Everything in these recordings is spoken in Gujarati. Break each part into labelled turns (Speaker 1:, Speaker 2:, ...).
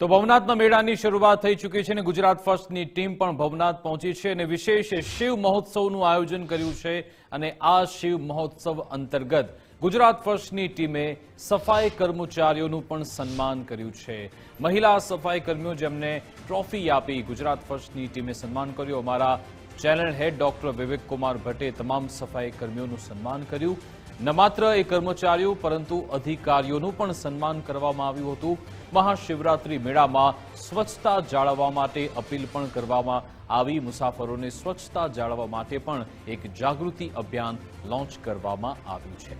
Speaker 1: તો ભવનાથના મેળાની શરૂઆત થઈ ચૂકી છે અને ગુજરાત ફર્સ્ટની ટીમ પણ ભવનાથ પહોંચી છે અને વિશેષ શિવ મહોત્સવનું આયોજન કર્યું છે અને આ શિવ મહોત્સવ અંતર્ગત ગુજરાત ફર્સ્ટની ટીમે સફાઈ કર્મચારીઓનું પણ સન્માન કર્યું છે. મહિલા સફાઈ કર્મીઓ જેમને ટ્રોફી આપી ગુજરાત ફર્સ્ટની ટીમે સન્માન કર્યું. અમારા channel head doctor Vivek Kumar ભટ્ટે તમામ સફાઈ કર્મીઓનું સન્માન કર્યું. ન માત્ર એ કર્મચારીઓ, પરંતુ અધિકારીઓનું પણ સન્માન કરવામાં આવ્યું હતું. મહાશિવરાત્રી મેળામાં સ્વચ્છતા જાળવવા માટે અપીલ પણ કરવામાં આવી. મુસાફરોને સ્વચ્છતા જાળવવા માટે પણ એક જાગૃતિ અભિયાન લોન્ચ કરવામાં આવ્યું છે.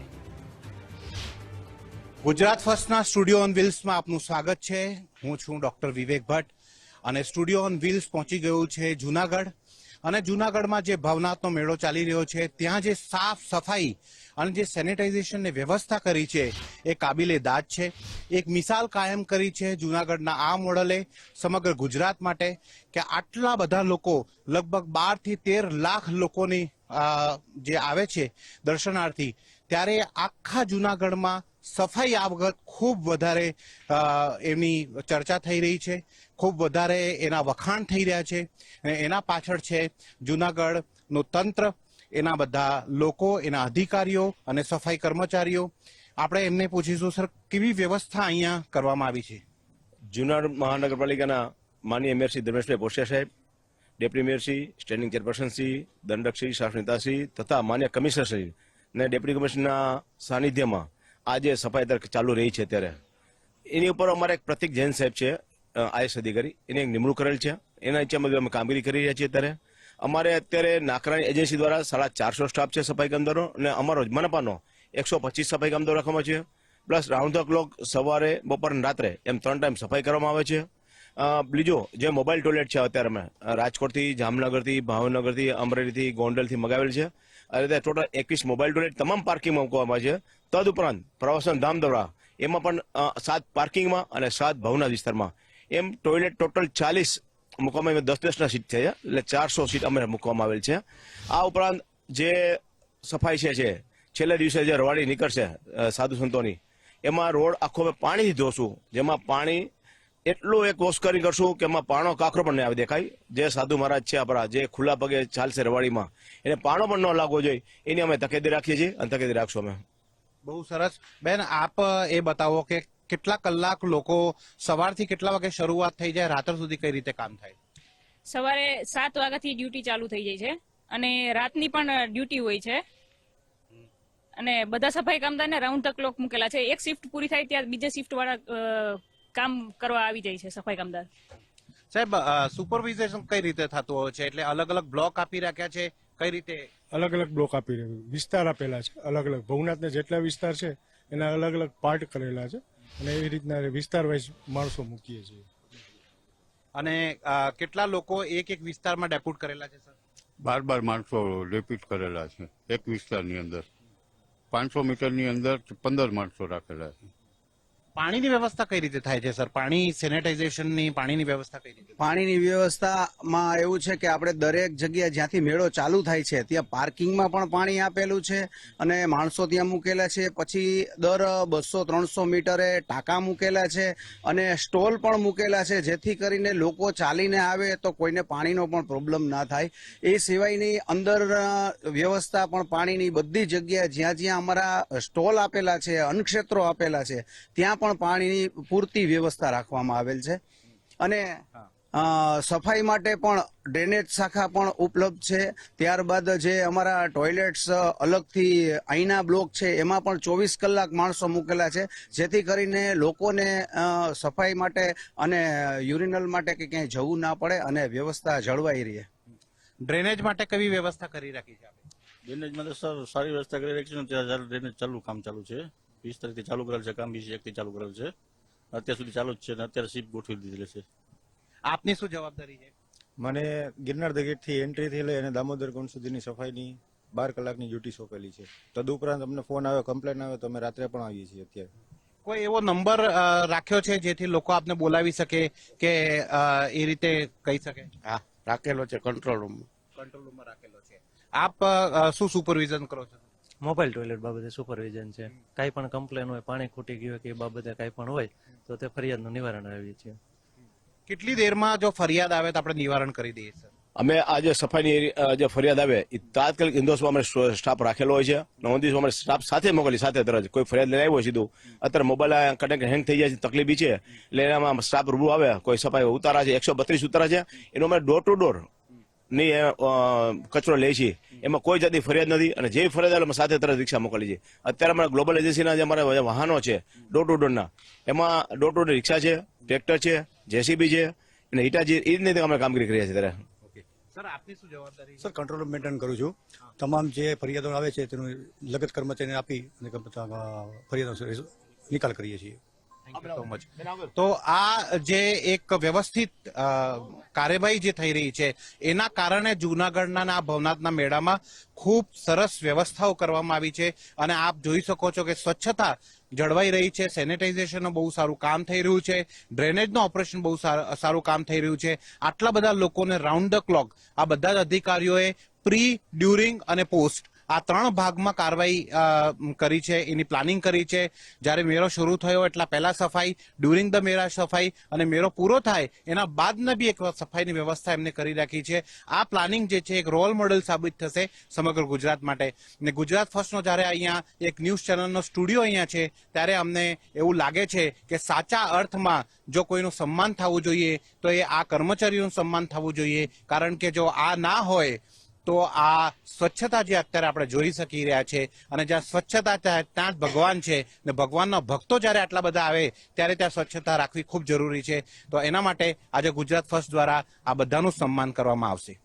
Speaker 2: ગુજરાત ફર્સ્ટના સ્ટુડિયો ઓન વ્હીલ્સમાં આપનું સ્વાગત છે. હું છું ડોક્ટર વિવેક ભટ્ટ અને સ્ટુડિયો ઓન વ્હીલ્સ પહોંચી ગયું છે જુનાગઢ. અને જુનાગઢમાં જે ભવનાથનો મેળો ચાલી રહ્યો છે, ત્યાં જે સાફ સફાઈ અને જે સેનિટાઇઝેશનની વ્યવસ્થા કરી છે, એ કાબિલે દાદ છે. એક મિસાલ કાયમ કરી છે જુનાગઢના આ મોડલે સમગ્ર ગુજરાત માટે કે આટલા બધા લોકો, લગભગ બારથી તેર લાખ લોકોની જે આવે છે દર્શનાર્થી, ત્યારે આખા જુનાગઢમાં સફાઈ આ વખત ખૂબ વધારે એમની ચર્ચા થઈ રહી છે. ખૂબ વધારે એના વખાણ થઈ રહ્યા છે અને એના પાછળ છે જુનાગઢનું તંત્ર, એના બધા લોકો, એના અધિકારીઓ અને સફાઈ કર્મચારીઓ. આપણે એમને પૂછીશું, સર, કેવી વ્યવસ્થા અહીંયા કરવામાં આવી છે?
Speaker 3: જુનાગઢ મહાનગરપાલિકાના માનનીય મેયરશ્રી ધર્મેશભાઈ પોશિયા સાહેબ, ડેપ્યુટી મેયરશ્રી સ્ટેન્ડિંગ ચેરપર્સનશ્રી દંડકશ્રી શાસનેતાશ્રી તથા માન્ય કમિશનરશ્રી ને ડેપ્યુટી કમિશનરના સાનિધ્યમાં આજે સફાઈ દર ચાલુ રહી છે અત્યારે. એની ઉપર અમારે એક પ્રતિક જૈન સાહેબ છે આઈએસ અધિકારી એની એક નિમણૂક કરેલ છે. એના નીચે અમે કામગીરી કરી રહ્યા છીએ અત્યારે, અમારે અત્યારે નાકરાણી એજન્સી દ્વારા સાડા ચારસો સ્ટાફ છે સફાઈ કામદારો અને અમારો મનપાનો એકસો પચીસ સફાઈ કામદારો રાખવામાં છે. પ્લસ રાઉન્ડ ધ ક્લોક સવારે, બપોર અને રાત્રે એમ ત્રણ ટાઈમ સફાઈ કરવામાં આવે છે. બીજો જે મોબાઈલ ટોયલેટ છે અત્યારે અમે રાજકોટથી, જામનગરથી, ભાવનગરથી, અમરેલીથી, ગોંડલથી મગાવેલ છે. આ રીતે ટોટલ એકવીસ મોબાઈલ ટોયલેટ તમામ પાર્કિંગમાં મૂકવામાં છે. તદુપરાંત પ્રવાસન ધામ દ્વારા એમાં પણ સાત પાર્કિંગમાં અને સાત ભાવના વિસ્તારમાં એમ ટોયલેટ ટોટલ ચાલીસ મૂકવામાં આવી દસ દસના સીટ થયા એટલે ચારસો સીટ અમે મૂકવામાં આવેલ છે. આ ઉપરાંત જે સફાઈ છે, જે છેલ્લા દિવસે જે રવાડી નીકળશે સાધુ સંતોની, એમાં રોડ આખો અમે પાણીથી ધોશું, જેમાં પાણી એટલું એક વોશકરી કરશું કે એમાં પાણો કાંકરો પણ નહીં આવે દેખાય. જે સાધુ મહારાજ છે આપણા, જે ખુલ્લા પગે ચાલશે રવાડીમાં, એને પાણો પણ ન લાગવો જોઈએ, એની અમે તકેદી રાખીએ છીએ અને તકેદી રાખશું અમે.
Speaker 2: બહુ સરસ. બેન, આપ એ બતાવો કે કેટલા કલાક લોકો સવારથી કેટલા વાગે શરૂઆત થઈ જાય રાત્ર સુધી કઈ રીતે કામ થાય?
Speaker 4: સવારે સાત વાગ્યાથી ડ્યુટી ચાલુ થઈ જાય છે અને રાતની પણ ડ્યુટી હોય છે. અને બધા સફાઈ કામદારને રાઉન્ડ ધ ક્લોક મૂકેલા છે. એક શિફ્ટ પૂરી થાય ત્યાં બીજા શિફ્ટ વાળા કામ કરવા આવી જાય છે સફાઈ કામદાર.
Speaker 2: સાહેબ સુપરવિઝેશન કઈ રીતે થતું હોય છે? એટલે અલગ અલગ બ્લોક આપી રાખ્યા છે? કઈ રીતે?
Speaker 5: અલગ અલગ બ્લોક આપી રહ્યું વિસ્તાર આપેલા છે. અલગ અલગ. ભવનાથના જેટલા વિસ્તાર છે એના અલગ અલગ પાર્ટ કરેલા છે. અને એવી રીતના વિસ્તાર વાઇઝ માણસો મૂકીએ છીએ.
Speaker 2: અને કેટલા લોકો એક એક વિસ્તારમાં ડેપ્યુટ કરેલા છે સર?
Speaker 6: બાર બાર માણસો ડેપ્યુટ કરેલા છે એક વિસ્તારની અંદર. પાંચસો મીટરની અંદર પંદર માણસો રાખેલા છે.
Speaker 2: પાણીની વ્યવસ્થા કઈ રીતે થાય છે, સર? પાણી સેનેટાઇઝેશનની પાણીની વ્યવસ્થા કઈ રીતે
Speaker 7: પાણીની વ્યવસ્થામાં એવું છે કે આપણે દરેક જગ્યાએ જ્યાંથી મેળો ચાલુ થાય છે, ત્યાં પાર્કિંગમાં પણ પાણી આપેલું છે અને માણસો ત્યાં મૂકેલા છે. પછી દર બસો, ત્રણસો મીટરે ટાંકા મૂકેલા છે અને સ્ટોલ પણ મૂકેલા છે, જેથી કરીને લોકો ચાલીને આવે તો કોઈને પાણીનો પણ પ્રોબ્લેમ ના થાય. એ સિવાયની અંદર વ્યવસ્થા પણ પાણીની બધી જગ્યાએ જ્યાં જ્યાં અમારા સ્ટોલ આપેલા છે, અન્નક્ષેત્રો આપેલા છે, ત્યાં પણ પાણીની પૂરતી વ્યવસ્થા રાખવામાં આવેલ છે. અને સફાઈ માટે પણ ડ્રેનેજ શાખા પણ ઉપલબ્ધ છે. ત્યારબાદ જે અમારા ટોયલેટ્સ અલગથી આઈના બ્લોક છે એમાં પણ ચોવીસ કલાક માણસો મૂકેલા છે. જેથી કરીને લોકોને સફાઈ માટે અને યુરિનલ માટે કે ક્યાંય જવું ના પડે અને વ્યવસ્થા જળવાઈ રહે.
Speaker 2: ડ્રેનેજ માટે કઈ વ્યવસ્થા કરી રાખી છે
Speaker 8: ડ્રેનેજ માટે સર સારી વ્યવસ્થા કરી રાખી છે. ડ્રેનેજ ચાલુ કામ ચાલુ છે. વીસ તારીખથી ચાલુ કરેલ છે કામ વીસ એકથી ચાલુ કરેલ છે. અત્યાર સુધી ચાલુ જ છે અને અત્યારે સીપ ગોઠવી દીધેલી છે.
Speaker 2: આપની શું જવાબદારી છે?
Speaker 9: મને ગિરનાર દગેટથી ગેટથી એન્ટ્રીથી લઈ અને દામોદર કુંડ સુધીની સફાઈની બાર કલાકની ડ્યુટી સોંપેલી છે. તદુપરાંત અમને ફોન આવ્યો કમ્પ્લેન આવ્યો તો અમે રાત્રે પણ આવીએ છીએ અત્યારે.
Speaker 2: કોઈ એવો નંબર રાખ્યો છે જેથી લોકો આપને બોલાવી શકે કે એ રીતે કહી શકે?
Speaker 6: હા રાખેલો છે કંટ્રોલ રૂમ
Speaker 2: કંટ્રોલ રૂમમાં રાખેલો છે. આપ શું સુપરવિઝન કરો છો?
Speaker 10: મોબાઈલ ટોયલેટ બાબતે સુપરવિઝન છે. કાંઈ પણ કમ્પ્લેન હોય પાણી ખૂટી ગયું હોય કે એ બાબતે કાંઈ પણ હોય તો તે ફરિયાદનું નિવારણ આવીએ છીએ.
Speaker 2: કેટલી દેરમાં જો ફરિયાદ આવે તો આપણે નિવારણ કરી દઈએ સર?
Speaker 3: અમે આ જે સફાઈની જે ફરિયાદ આવે એ તાત્કાલિક ઇન્દોસમાં અમે સ્ટાફ રાખેલો હોય છે. નોંધીશું અમે સ્ટાફ સાથે મોકલી સાથે તરત કોઈ ફરિયાદ લઈને આવ્યો સીધું. અત્યારે મોબાઈલ કનેક્ટ હેંગ થઈ જાય છે તકલીફ છે. એટલે એનામાં સ્ટાફ રૂબરૂ આવે કોઈ સફાઈ ઉતારા છે એકસો બત્રીસ ઉતારા છે. એનો અમે ડોર ટુ ડોર ની કચરો લે છે. એમાં કોઈ જાતની ફરિયાદ નથી અને જે ફરિયાદ આવે અમે સાથે તરત રિક્ષા મોકલી છે. અત્યારે અમારા ગ્લોબલ એજન્સીના જે અમારા વાહનો છે ડોર ટુ ડોરના એમાં ડોર ટુ ડોર રિક્ષા છે ટ્રેક્ટર છે જેસીબી છે અને હિટાચી એ રીતે અમે કામગીરી કરીએ છીએ ત્યારે
Speaker 2: સર આપની શું જવાબદારી
Speaker 11: સર કંટ્રોલ મેન્ટેન કરું છું. તમામ જે ફરિયાદો આવે છે તેનું લગત કર્મચારીને આપી અને ફરિયાદો નિકાલ કરીએ છીએ.
Speaker 2: તો આ જે એક વ્યવસ્થિત કાર્યવાહી જે થઈ રહી છે એના કારણે જૂનાગઢના આ ભવનાથના મેળામાં ખૂબ સરસ વ્યવસ્થાઓ કરવામાં આવી છે. અને આપ જોઈ શકો છો કે સ્વચ્છતા જળવાઈ રહી છે. સેનિટાઇઝેશનનું બહુ સારું કામ થઈ રહ્યું છે. ડ્રેનેજનું ઓપરેશન બહુ સાર- સારું કામ થઈ રહ્યું છે. આટલા બધા લોકોને રાઉન્ડ ધ ક્લોક આ બધા જ અધિકારીઓએ પ્રી ડ્યુરિંગ અને પોસ્ટ આ ત્રણ ભાગમાં કાર્યવાહી કરી છે, એની પ્લાનિંગ કરી છે. જ્યારે મેળો શરૂ થયો એટલા પહેલા સફાઈ, ડ્યુરિંગ ધ મેળા સફાઈ અને મેળો પૂરો થાય, એના બાદના બી એક સફાઈની વ્યવસ્થા એમને કરી રાખી છે. આ પ્લાનિંગ જે છે, એક રોલ મોડેલ સાબિત થશે સમગ્ર ગુજરાત માટે. ને ગુજરાત ફર્સ્ટનો જ્યારે અહીંયા એક ન્યૂઝ ચેનલનો સ્ટુડિયો અહીંયા છે, ત્યારે અમને એવું લાગે છે કે સાચા અર્થમાં જો કોઈનું સન્માન થવું જોઈએ, તો એ આ કર્મચારીઓનું સન્માન થવું જોઈએ. કારણ કે જો આ ના હોય તો આ સ્વચ્છતા જે અત્યારે આપણે જોઈ શકી રહ્યા છે અને જ્યાં સ્વચ્છતા ત્યાં જ ભગવાન છે ને ભગવાનના ભક્તો જ્યારે આટલા બધા આવે ત્યારે ત્યાં સ્વચ્છતા રાખવી ખૂબ જરૂરી છે. તો એના માટે આજે ગુજરાત ફર્સ્ટ દ્વારા આ બધાનું સન્માન કરવામાં આવશે.